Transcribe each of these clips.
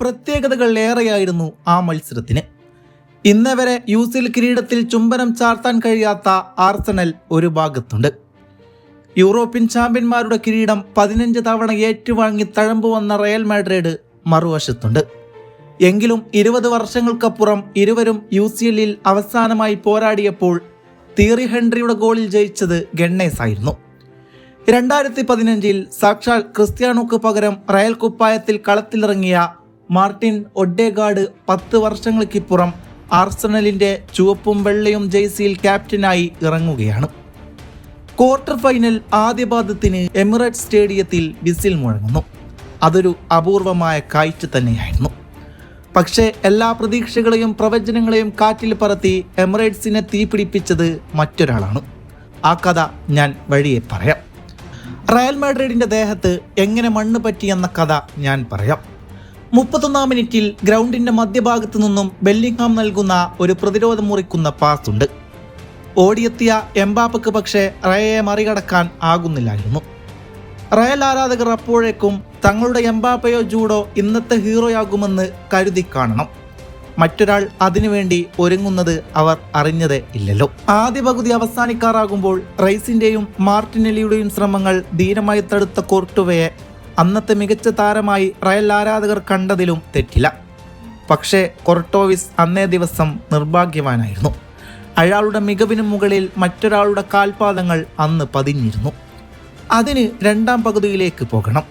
പ്രത്യേകതകൾ ഏറെയായിരുന്നു ആ മത്സരത്തിന്. ഇന്നേ വരെ യു സി എൽ കിരീടത്തിൽ ചുംബനം ചാർത്താൻ കഴിയാത്ത ആർസണൽ ഒരു ഭാഗത്തുണ്ട്. യൂറോപ്യൻ ചാമ്പ്യന്മാരുടെ കിരീടം പതിനഞ്ച് തവണ ഏറ്റുവാങ്ങി തഴമ്പു വന്ന റയൽ മാഡ്രിഡ് മറുവശത്തുണ്ട്. എങ്കിലും ഇരുപത് വർഷങ്ങൾക്കപ്പുറം ഇരുവരും യു സി എല്ലിൽ അവസാനമായി പോരാടിയപ്പോൾ തീറി ഹെൻറിയുടെ ഗോളിൽ ജയിച്ചത് ഗണ്ണേസ് ആയിരുന്നു. രണ്ടായിരത്തി പതിനഞ്ചിൽ സാക്ഷാൽ ക്രിസ്ത്യാനോക്ക് പകരം റയൽ കുപ്പായത്തിൽ കളത്തിലിറങ്ങിയ മാർട്ടിൻ ഒഡേഗാർഡ് പത്ത് വർഷങ്ങൾക്കിപ്പുറം ആർസണലിന്റെ ചുവപ്പും വെള്ളയും ജേഴ്സിയിൽ ക്യാപ്റ്റനായി ഇറങ്ങുകയാണ്. ക്വാർട്ടർ ഫൈനൽ ആദ്യപാദത്തിന് എമിറേറ്റ്സ് എമിറേറ്റ് സ്റ്റേഡിയത്തിൽ വിസിൽ മുഴങ്ങുന്നു. അതൊരു അപൂർവമായ കാഴ്ച തന്നെയായിരുന്നു. പക്ഷേ എല്ലാ പ്രതീക്ഷകളെയും പ്രവചനങ്ങളെയും കാറ്റിൽ പറത്തി എമിറേറ്റ്സിനെ തീപിടിപ്പിച്ചത് മറ്റൊരാളാണ്. ആ കഥ ഞാൻ വഴിയെ പറയാം. റയൽ മാഡ്രിഡിന്റെ ദേഹത്ത് എങ്ങനെ മണ്ണ് പറ്റിയെന്ന കഥ ഞാൻ പറയാം. മുപ്പത്തൊന്നാം മിനിറ്റിൽ ഗ്രൗണ്ടിന്റെ മധ്യഭാഗത്തു നിന്നും ബെല്ലിംഗ്ഹാം നൽകുന്ന ഒരു പ്രതിരോധം മുറിക്കുന്ന പാസ് ഉണ്ട്. ഓടിയെത്തിയ എംബാപ്പക്ക് പക്ഷേ റയയെ മറികടക്കാൻ ആകുന്നില്ലായിരുന്നു. റയൽ ആരാധകർ അപ്പോഴേക്കും തങ്ങളുടെ എംബാപ്പയോ ജൂഡോ ഇന്നത്തെ ഹീറോയാകുമെന്ന് കരുതി കാണണം. മറ്റൊരാൾ അതിനുവേണ്ടി ഒരുങ്ങുന്നത് അവർ അറിഞ്ഞതേ ഇല്ലല്ലോ. ആദ്യ പകുതി അവസാനിക്കാറാകുമ്പോൾ റൈസിന്റെയും മാർട്ടിനെലിയുടെയും ശ്രമങ്ങൾ ധീരമായി തടുത്ത കോർട്ടുവയെ അന്നത്തെ മികച്ച താരമായി റയൽ ആരാധകർ കണ്ടതിലും തെറ്റില്ല. പക്ഷേ കൊർട്ടോവിസ് അന്നേ ദിവസം നിർഭാഗ്യവാനായിരുന്നു. അയാളുടെ മികവിന് മുകളിൽ മറ്റൊരാളുടെ കാൽപാദങ്ങൾ അന്ന് പതിഞ്ഞിരുന്നു. അതിന് രണ്ടാം പകുതിയിലേക്ക് പോകണം.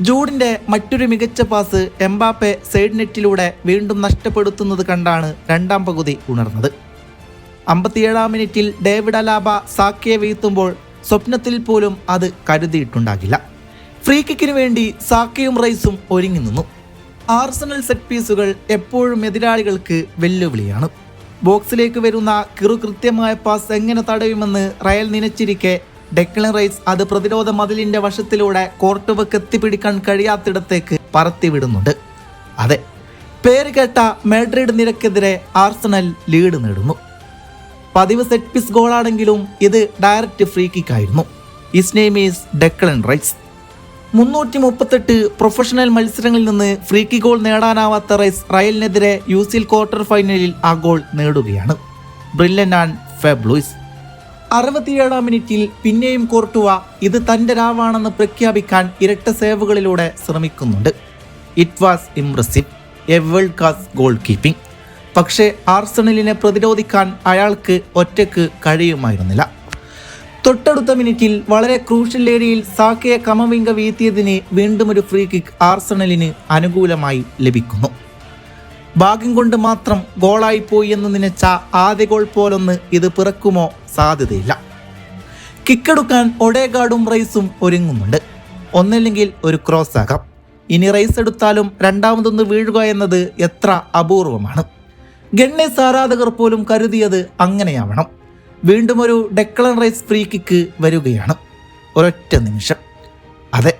ജൂഡിന്റെ മറ്റൊരു മികച്ച പാസ് എംബാപ്പെ സൈഡ് നെറ്റിലൂടെ വീണ്ടും നഷ്ടപ്പെടുത്തുന്നത് കണ്ടാണ് രണ്ടാം പകുതി ഉണർന്നത്. അമ്പത്തിയേഴാം മിനിറ്റിൽ ഡേവിഡ് അലാബ സാക്കിയെ വീഴ്ത്തുമ്പോൾ സ്വപ്നത്തിൽ പോലും അത് കരുതിയിട്ടുണ്ടാകില്ല. ഫ്രീ കിക്കിന് വേണ്ടി സാക്കയും റൈസും ഒരുങ്ങി നിന്നു. ആർസണൽ സെറ്റ് പീസുകൾ എപ്പോഴും എതിരാളികൾക്ക് വെല്ലുവിളിയാണ്. ബോക്സിലേക്ക് വരുന്ന കിറു കൃത്യമായ പാസ് എങ്ങനെ തടയുമെന്ന് റയൽ നനച്ചിരിക്കെ ഡെക്ലൻ റൈസ് അത് പ്രതിരോധ മതിലിന്റെ വശത്തിലൂടെ കോർട്ടുവക്ക് എത്തിപ്പിടിക്കാൻ കഴിയാത്തിടത്തേക്ക് പറത്തിവിടുന്നുണ്ട്. അതെ പേര് കേട്ട മാഡ്രിഡ് നിരക്കെതിരെ ആർസണൽ ലീഡ് നേടുന്നു. പതിവ് സെറ്റ് പീസ് ഗോളാണെങ്കിലും ഇത് ഡയറക്റ്റ് ഫ്രീ കിക്ക് ആയിരുന്നു. His name is Declan Rice മുന്നൂറ്റി മുപ്പത്തെട്ട് പ്രൊഫഷണൽ മത്സരങ്ങളിൽ നിന്ന് ഫ്രീക്കി ഗോൾ നേടാനാവാത്ത റൈസ് റയലിനെതിരെ യു സിൽ ക്വാർട്ടർ ഫൈനലിൽ ആ ഗോൾ നേടുകയാണ്. ബ്രില്യൻ ആൻഡ് ഫെബ് അറുപത്തിയേഴാം മിനിറ്റിൽ പിന്നെയും കോർട്ടുവ ഇത് തന്റെ രാവാണെന്ന് പ്രഖ്യാപിക്കാൻ ഇരട്ട സേവുകളിലൂടെ ശ്രമിക്കുന്നുണ്ട്. It was impressive a world class goal keeping പക്ഷേ ആർസണലിനെ പ്രതിരോധിക്കാൻ അയാൾക്ക് ഒറ്റയ്ക്ക് കഴിയുമായിരുന്നില്ല. തൊട്ടടുത്ത മിനിറ്റിൽ വളരെ ക്രൂഷ്യൽ ഏരിയയിൽ സാക്കയെ കമവിംഗ വീഴ്ത്തിയതിന് വീണ്ടും ഒരു ഫ്രീ കിക്ക് ആർസണലിന് അനുകൂലമായി ലഭിക്കുന്നു. ഭാഗ്യം കൊണ്ട് മാത്രം ഗോളായി പോയി എന്ന് നനച്ച ആദ്യ ഗോൾ പോലൊന്ന് ഇത് പിറക്കുമോ സാധ്യതയില്ല. കിക്കെടുക്കാൻ ഒടേഗാർഡും റൈസും ഒരുങ്ങുന്നുണ്ട്. ഒന്നില്ലെങ്കിൽ ഒരു ക്രോസ് ആകാം. ഇനി റൈസ് എടുത്താലും രണ്ടാമതൊന്ന് വീഴുക എന്നത് എത്ര അപൂർവമാണ്. ഗണ്ണേസ് ആരാധകർ പോലും കരുതിയത് അങ്ങനെയാവണം. വീണ്ടും ഒരു ഡെക്ലൻ റൈസ് ഫ്രീ കിക്ക് വരികയാണ്. ഒരൊറ്റ നിമിഷം. അതെ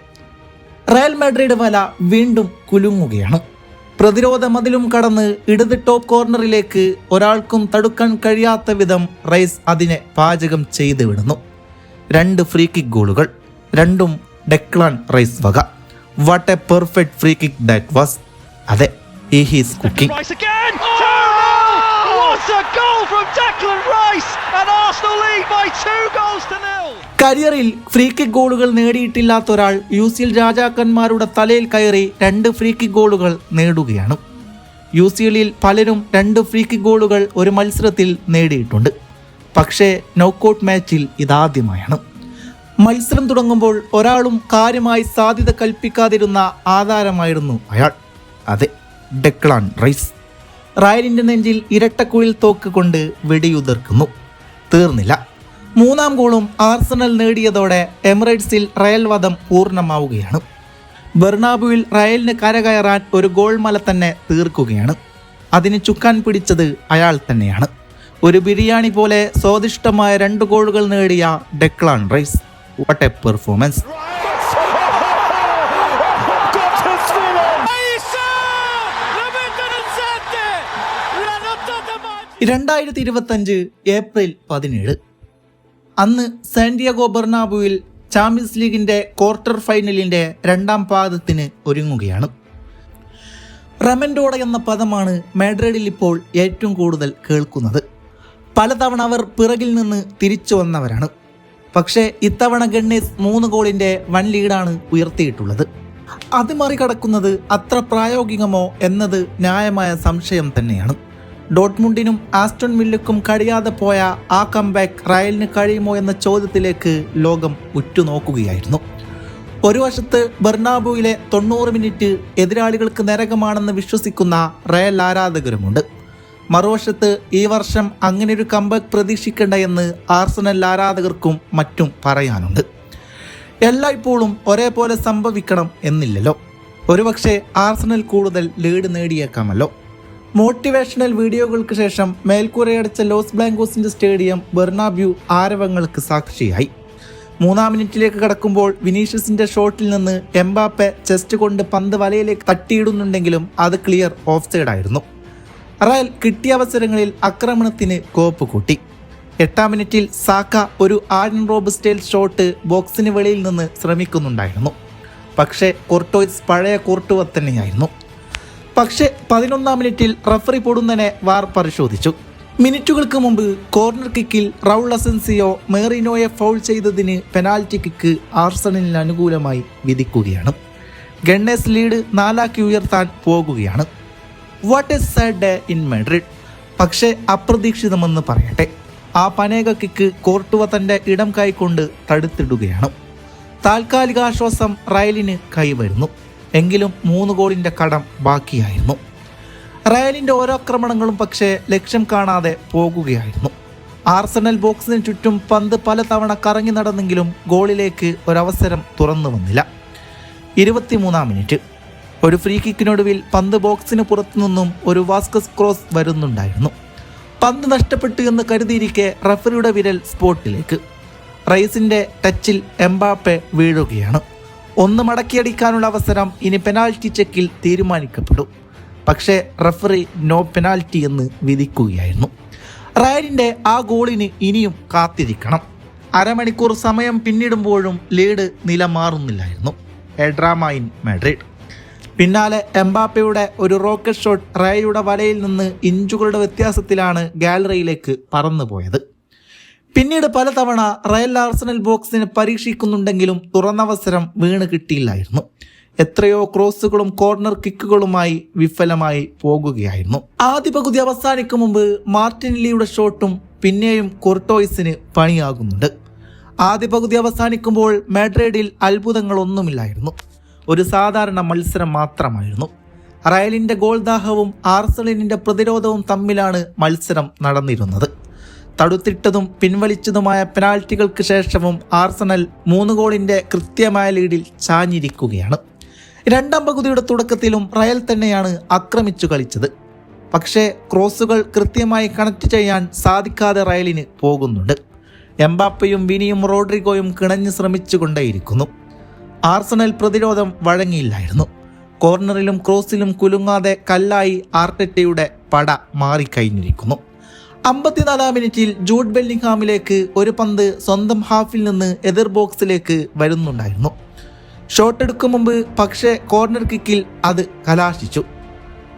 റയൽ മാഡ്രിഡ് വല വീണ്ടും കുലുങ്ങുകയാണ്. പ്രതിരോധ മതിലും കടന്ന് ഇടത് ടോപ്പ് കോർണറിലേക്ക് ഒരാൾക്കും തടുക്കാൻ കഴിയാത്ത വിധം റൈസ് അതിനെ പാചകം ചെയ്തു വിടുന്നു. രണ്ട് ഫ്രീ കിക്ക് ഗോളുകൾ രണ്ടും ഡെക്ലാൻ റൈസ് വക. What a perfect free kick that was അതെ he's cooking Rice again! 2-0! What a goal from Declan Rice! And Arsenal lead by two goals to nil! കരിയറിൽ ഫ്രീ കിക്ക് ഗോളുകൾ നേടിയിട്ടില്ലാത്ത ഒരാൾ U C L രാജാക്കന്മാരുടെ തലയിൽ കയറി രണ്ട് ഫ്രീ കിക്ക് ഗോളുകൾ നേടുകയാണ് യു സി എല്ലിൽ പലരും രണ്ട് ഫ്രീ കിക്ക് ഗോളുകൾ ഒരു മത്സരത്തിൽ നേടിയിട്ടുണ്ട് പക്ഷേ നോക്കൗട്ട് മാച്ചിൽ ഇതാദ്യമായാണ് മത്സരം തുടങ്ങുമ്പോൾ ഒരാളും കാര്യമായി സാധ്യത കൽപ്പിക്കാതിരുന്ന ആധാരമായിരുന്നു അയാൾ അതെ ഡെക്ലാൻ റൈസ് റയലിന്റെ നെഞ്ചിൽ ഇരട്ടക്കുഴിൽ തോക്ക് കൊണ്ട് വെടിയുതിർക്കുന്നു. തീർന്നില്ല. മൂന്നാം ഗോളും ആർസണൽ നേടിയതോടെ എമിറേറ്റ്സിൽ റയൽ വധം പൂർണമാവുകയാണ്. ബെർണാബുവിൽ റയലിന് കരകയറാൻ ഒരു ഗോൾ മല തന്നെ തീർക്കുകയാണ്. അതിന് ചുക്കാൻ പിടിച്ചത് അയാൾ തന്നെയാണ്. ഒരു ബിരിയാണി പോലെ സ്വാദിഷ്ടമായ രണ്ട് ഗോളുകൾ നേടിയ Declan Rice. What a performance രണ്ടായിരത്തി ഇരുപത്തഞ്ച് ഏപ്രിൽ പതിനേഴ്. അന്ന് സാന്റിയാഗോ ബെർണാബുവിൽ ചാമ്പ്യൻസ് ലീഗിന്റെ ക്വാർട്ടർ ഫൈനലിന്റെ രണ്ടാം പാദത്തിന് ഒരുങ്ങുകയാണ്. റമൻഡോഡ എന്ന പദമാണ് മാഡ്രിഡിൽ ഇപ്പോൾ ഏറ്റവും കൂടുതൽ കേൾക്കുന്നത്. പലതവണ അവർ പിറകിൽ നിന്ന് തിരിച്ചു വന്നവരാണ്. പക്ഷേ ഇത്തവണ ഗണ്ണേസ് മൂന്ന് ഗോളിന്റെ വൻ ലീഡാണ് ഉയർത്തിയിട്ടുള്ളത്. അത് മറികടക്കുന്നത് അത്ര പ്രായോഗികമോ എന്നത് ന്യായമായ സംശയം തന്നെയാണ്. ഡോട്ട്മുണ്ടിനും ആസ്റ്റൺ വില്ലക്കും കഴിയാതെ പോയ ആ കംബാക്ക് റയലിന് കഴിയുമോ എന്ന ചോദ്യത്തിലേക്ക് ലോകം ഉറ്റുനോക്കുകയായിരുന്നു. ഒരു വശത്ത് ബെർണാബുവിലെ തൊണ്ണൂറ് മിനിറ്റ് എതിരാളികൾക്ക് നരകമാണെന്ന് വിശ്വസിക്കുന്ന റയൽ ആരാധകരുമുണ്ട്. മറുവശത്ത് ഈ വർഷം അങ്ങനെ ഒരു കംബാക്ക് പ്രതീക്ഷിക്കേണ്ട എന്ന് ആർസണൽ ആരാധകർക്കും മറ്റും പറയാനുണ്ട്. എല്ലായ്പ്പോഴും ഒരേപോലെ സംഭവിക്കണം എന്നില്ലല്ലോ. ഒരുപക്ഷെ ആർസണൽ കൂടുതൽ ലീഡ് നേടിയേക്കാമല്ലോ. മോട്ടിവേഷണൽ വീഡിയോകൾക്ക് ശേഷം മേൽക്കൂരയടച്ച ലോസ് ബ്ലാങ്കോസിന്റെ സ്റ്റേഡിയം ബെർണാബ്യു ആരവങ്ങൾക്ക് സാക്ഷിയായി. മൂന്നാം മിനിറ്റിലേക്ക് കടക്കുമ്പോൾ വിനീഷ്യസിന്റെ ഷോട്ടിൽ നിന്ന് എംബാപ്പെ ചെസ്റ്റ് കൊണ്ട് പന്ത് വലയിലേക്ക് തട്ടിയിടുന്നുണ്ടെങ്കിലും അത് ക്ലിയർ ഓഫ് സൈഡ് ആയിരുന്നു റയൽ കിട്ടിയ അവസരങ്ങളിൽ ആക്രമണത്തിന് കോപ്പ് കൂട്ടി. എട്ടാം മിനിറ്റിൽ സാക്ക ഒരു ആഡൻ റോബ് സ്റ്റൈൽ ഷോട്ട് ബോക്സിന് വെളിയിൽ നിന്ന് ശ്രമിക്കുന്നുണ്ടായിരുന്നു. പക്ഷേ കോർട്ടോയ്സ് പഴയ കോർട്ടുവ തന്നെയായിരുന്നു പക്ഷേ പതിനൊന്നാം മിനിറ്റിൽ റഫറി പൊടുന്നനെ വാർ പരിശോധിച്ചു. മിനിറ്റുകൾക്ക് മുമ്പ് കോർണർ കിക്കിൽ റൗൾ അസൻസിയോ മേറിനോയെ ഫൗൾ ചെയ്തതിന് പെനാൽറ്റി കിക്ക് ആർസണലിന് അനുകൂലമായി വിധിക്കുകയാണ്. ഗണ്ണേസ് ലീഡ് നാലാക്കി ഉയർത്താൻ പോകുകയാണ്. What a sad day in Madrid? പക്ഷേ അപ്രതീക്ഷിതമെന്ന് പറയട്ടെ. ആ പനേക കിക്ക് കോർട്ടുവ തന്റെ ഇടം കൈകൊണ്ട് തടുത്തിടുകയാണ്. താൽക്കാലികാശ്വാസം റയലിന് കൈവരുന്നു. എങ്കിലും മൂന്ന് ഗോളിന്റെ കടം ബാക്കിയായിരുന്നു. റയലിന്റെ ഓരോ ആക്രമണങ്ങളും പക്ഷേ ലക്ഷ്യം കാണാതെ പോകുകയായിരുന്നു. ആർസണൽ ബോക്സിന് ചുറ്റും പന്ത് പലതവണ കറങ്ങി നടന്നെങ്കിലും ഗോളിലേക്ക് ഒരവസരം തുറന്നു വന്നില്ല. ഇരുപത്തിമൂന്നാം മിനിറ്റ്. ഒരു ഫ്രീ കിക്കിനൊടുവിൽ പന്ത് ബോക്സിന് പുറത്തു നിന്നും ഒരു വാസ്കസ് ക്രോസ് വരുന്നുണ്ടായിരുന്നു. പന്ത് നഷ്ടപ്പെട്ടു എന്ന് കരുതിയിരിക്കെ റഫറിയുടെ വിരൽ സ്പോട്ടിലേക്ക്. റൈസിന്റെ ടച്ചിൽ എംബാപ്പെ വീഴുകയാണ്. ഒന്ന് മടക്കിയടിക്കാനുള്ള അവസരം ഇനി പെനാൽറ്റി ചെക്കിൽ തീരുമാനിക്കപ്പെടും. പക്ഷേ റഫറി നോ പെനാൽറ്റി എന്ന് വിധിക്കുകയായിരുന്നു. റയലിന്റെ ആ ഗോളിന് ഇനിയും കാത്തിരിക്കണം. അരമണിക്കൂർ സമയം പിന്നിടുമ്പോഴും ലീഡ് നിലമാറുന്നില്ലായിരുന്നു. മാറുന്നില്ലായിരുന്നു എ ഇൻ മാഡ്രിഡ്. പിന്നാലെ എംബാപ്പയുടെ ഒരു റോക്കറ്റ് ഷോട്ട് റയയുടെ വലയിൽ നിന്ന് ഇഞ്ചുകളുടെ വ്യത്യാസത്തിലാണ് ഗാലറിയിലേക്ക് പറന്നുപോയത്. പിന്നീട് പലതവണ റയൽ ആർസണൽ ബോക്സിനെ പരീക്ഷിക്കുന്നുണ്ടെങ്കിലും തുറന്നവസരം വീണ് കിട്ടിയില്ലായിരുന്നു. എത്രയോ ക്രോസുകളും കോർണർ കിക്കുകളുമായി വിഫലമായി പോകുകയായിരുന്നു. ആദ്യ പകുതി അവസാനിക്കും മുമ്പ് മാർട്ടിൻലിയുടെ ഷോട്ടും പിന്നെയും കൊർട്ടോയ്സിന് പണിയാകുന്നുണ്ട്. ആദ്യ പകുതി അവസാനിക്കുമ്പോൾ മാഡ്രിഡിൽ അത്ഭുതങ്ങളൊന്നുമില്ലായിരുന്നു. ഒരു സാധാരണ മത്സരം മാത്രമായിരുന്നു. റയലിന്റെ ഗോൾദാഹവും ആർസണലിന്റെ പ്രതിരോധവും തമ്മിലാണ് മത്സരം നടന്നിരുന്നത്. തടുത്തിട്ടതും പിൻവലിച്ചതുമായ പെനാൽറ്റികൾക്ക് ശേഷവും ആർസണൽ മൂന്ന് ഗോളിന്റെ കൃത്യമായ ലീഡിൽ ചാഞ്ഞിരിക്കുകയാണ്. രണ്ടാം പകുതിയുടെ തുടക്കത്തിലും റയൽ തന്നെയാണ് ആക്രമിച്ചു കളിച്ചത്. പക്ഷേ ക്രോസുകൾ കൃത്യമായി കണക്ട് ചെയ്യാൻ സാധിക്കാതെ റയലിന് പോകുന്നുണ്ട്. എംബാപ്പയും വിനിയും റോഡ്രിഗോയും കിണഞ്ഞു ശ്രമിച്ചുകൊണ്ടേയിരിക്കുന്നു. ആർസണൽ പ്രതിരോധം വഴങ്ങിയില്ലായിരുന്നു. കോർണറിലും ക്രോസിലും കുലുങ്ങാതെ കല്ലായി ആർട്ടറ്റയുടെ പട മാറിക്കഴിഞ്ഞിരിക്കുന്നു. അമ്പത്തിനാലാം മിനിറ്റിൽ ജൂഡ് ബെല്ലിംഗ്ഹാമിലേക്ക് ഒരു പന്ത് സ്വന്തം ഹാഫിൽ നിന്ന് എതിർ ബോക്സിലേക്ക് വരുന്നുണ്ടായിരുന്നു. ഷോട്ട് എടുക്കും മുമ്പ് പക്ഷേ കോർണർ കിക്കിൽ അത് കലാശിച്ചു.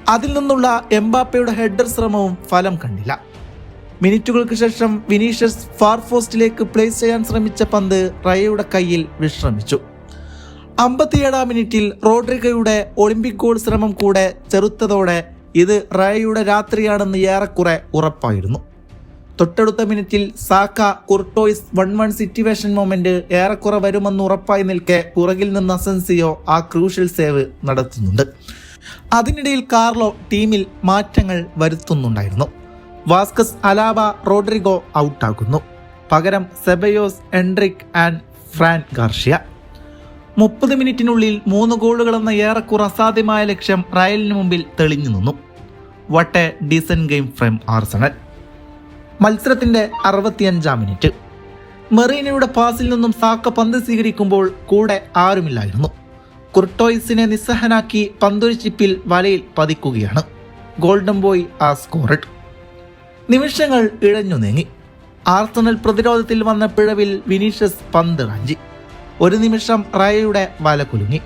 അതിൽ നിന്നുള്ള എംബാപ്പയുടെ ഹെഡർ ശ്രമവും ഫലം കണ്ടില്ല. മിനിറ്റുകൾക്ക് ശേഷം വിനീഷ്യസ് ഫാർ പോസ്റ്റിലേക്ക് പ്ലേസ് ചെയ്യാൻ ശ്രമിച്ച പന്ത് റയയുടെ കയ്യിൽ വിശ്രമിച്ചു. അമ്പത്തിയേഴാം മിനിറ്റിൽ റോഡ്രിഗയുടെ ഒളിമ്പിക് ഗോൾ ശ്രമം കൂടെ ചെറുത്തതോടെ ഇത് റായയുടെ രാത്രിയാണെന്ന് ഏറെക്കുറെ ഉറപ്പായിരുന്നു. തൊട്ടടുത്ത മിനിറ്റിൽ Saka Courtois one one situation moment ഏറെക്കുറെ വരുമെന്ന് ഉറപ്പായി നിൽക്കെ പുറകിൽ നിന്ന് അസൻസിയോ ആ ക്രൂഷ്യൽ സേവ് നടത്തുന്നുണ്ട്. അതിനിടയിൽ കാർലോ ടീമിൽ മാറ്റങ്ങൾ വരുത്തുന്നുണ്ടായിരുന്നു. വാസ്കസ് അലാബ റോഡ്രിഗോ ഔട്ടാകുന്നു. പകരം Ceballos Endrick and Fran Garcia. മുപ്പത് മിനിറ്റിനുള്ളിൽ മൂന്ന് ഗോളുകൾ എന്ന ഏറെക്കുറെ അസാധ്യമായ ലക്ഷ്യം റയലിന് മുമ്പിൽ തെളിഞ്ഞു നിന്നു. What a decent game from Arsenal. മത്സരത്തിന്റെ അറുപത്തിയഞ്ചാം മിനിറ്റ്. മെറീനയുടെ പാസിൽ നിന്നും സാക്ക പന്ത് സ്വീകരിക്കുമ്പോൾ കൂടെ ആരുമില്ലായിരുന്നു. കുർട്ടോയിസിനെ നിസ്സഹനാക്കി പന്തൊരു ചിപ്പിൽ വലയിൽ പതിക്കുകയാണ്. ഗോൾഡൻ ബോയ് ആ സ്കോറഡ് നിമിഷങ്ങൾ ഇഴഞ്ഞു നീങ്ങി ആർസണൽ പ്രതിരോധത്തിൽ വന്ന പിഴവിൽ വിനീഷ്യസ് പന്ത് റാഞ്ചി ഒരു നിമിഷം റയയുടെ വല കുലുങ്ങി.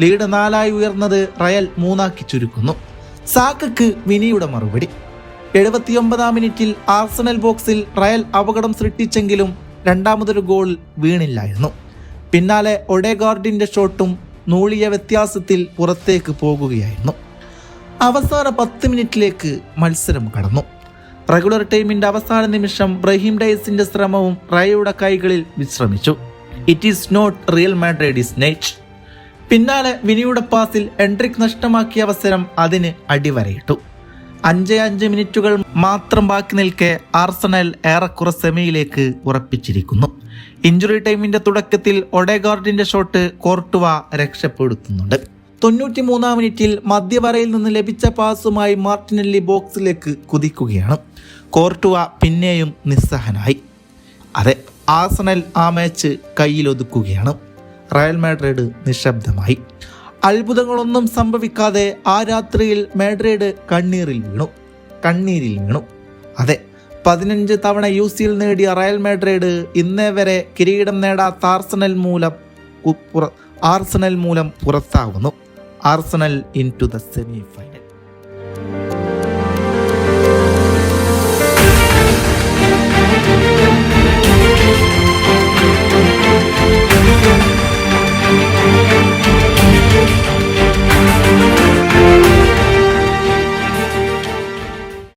ലീഡ് നാലായി ഉയർന്നത് റയൽ മൂന്നാക്കി ചുരുക്കുന്നു. സാക്കക്ക് വിനിയുടെ മറുപടി. എഴുപത്തിയൊമ്പതാം മിനിറ്റിൽ ആർസണൽ ബോക്സിൽ റയൽ അപകടം സൃഷ്ടിച്ചെങ്കിലും രണ്ടാമതൊരു ഗോൾ വീണില്ലായിരുന്നു. പിന്നാലെ ഒഡേഗാർഡിന്റെ ഷോട്ടും നൂളിയ വ്യത്യാസത്തിൽ പുറത്തേക്ക് പോകുകയായിരുന്നു. അവസാന പത്ത് മിനിറ്റിലേക്ക് മത്സരം കടന്നു. റെഗുലർ ടൈമിന്റെ അവസാന നിമിഷം ബ്രഹീം ഡൈസിന്റെ ശ്രമവും റയയുടെ കൈകളിൽ വിശ്രമിച്ചു. It is not Real Madrid night പിന്നാലെ വിനിയുടെ പാസിൽ എൻട്രിക് നഷ്ടമാക്കിയ അവസരം അതിന് അടിവരയിട്ടു. അഞ്ച് അഞ്ച് മിനിറ്റുകൾ മാത്രം ബാക്കി നിൽക്കെ ആർസണൽ ഏറെക്കുറെ സെമിയിലേക്ക് ഉറപ്പിച്ചിരിക്കുന്നു. ഇഞ്ചുറി ടൈമിന്റെ തുടക്കത്തിൽ ഒഡേഗാർഡിന്റെ ഷോട്ട് കോർട്ടുവ രക്ഷപ്പെടുത്തുന്നുണ്ട്. തൊണ്ണൂറ്റി മൂന്നാം മിനിറ്റിൽ മധ്യവരയിൽ നിന്ന് ലഭിച്ച പാസുമായി മാർട്ടിനെല്ലി ബോക്സിലേക്ക് കുതിക്കുകയാണ്. കോർട്ടുവ പിന്നെയും നിസ്സഹനായി. അതെ ആസണൽ ആ മാച്ച് കയ്യിലൊതുക്കുകയാണ്. റയൽ മാഡ്രിഡ് നിശബ്ദമായി. അത്ഭുതങ്ങളൊന്നും സംഭവിക്കാതെ ആ രാത്രിയിൽ മാഡ്രിഡ് കണ്ണീരിൽ വീണു. കണ്ണീരിൽ വീണു. അതെ പതിനഞ്ച് തവണ യു സിയിൽ നേടിയ റയൽ മാഡ്രിഡ് ഇന്നേ വരെ കിരീടം നേടാത്ത ആർസണൽ മൂലം ആർസണൽ മൂലം പുറത്താകുന്നു Arsenal in to the semi final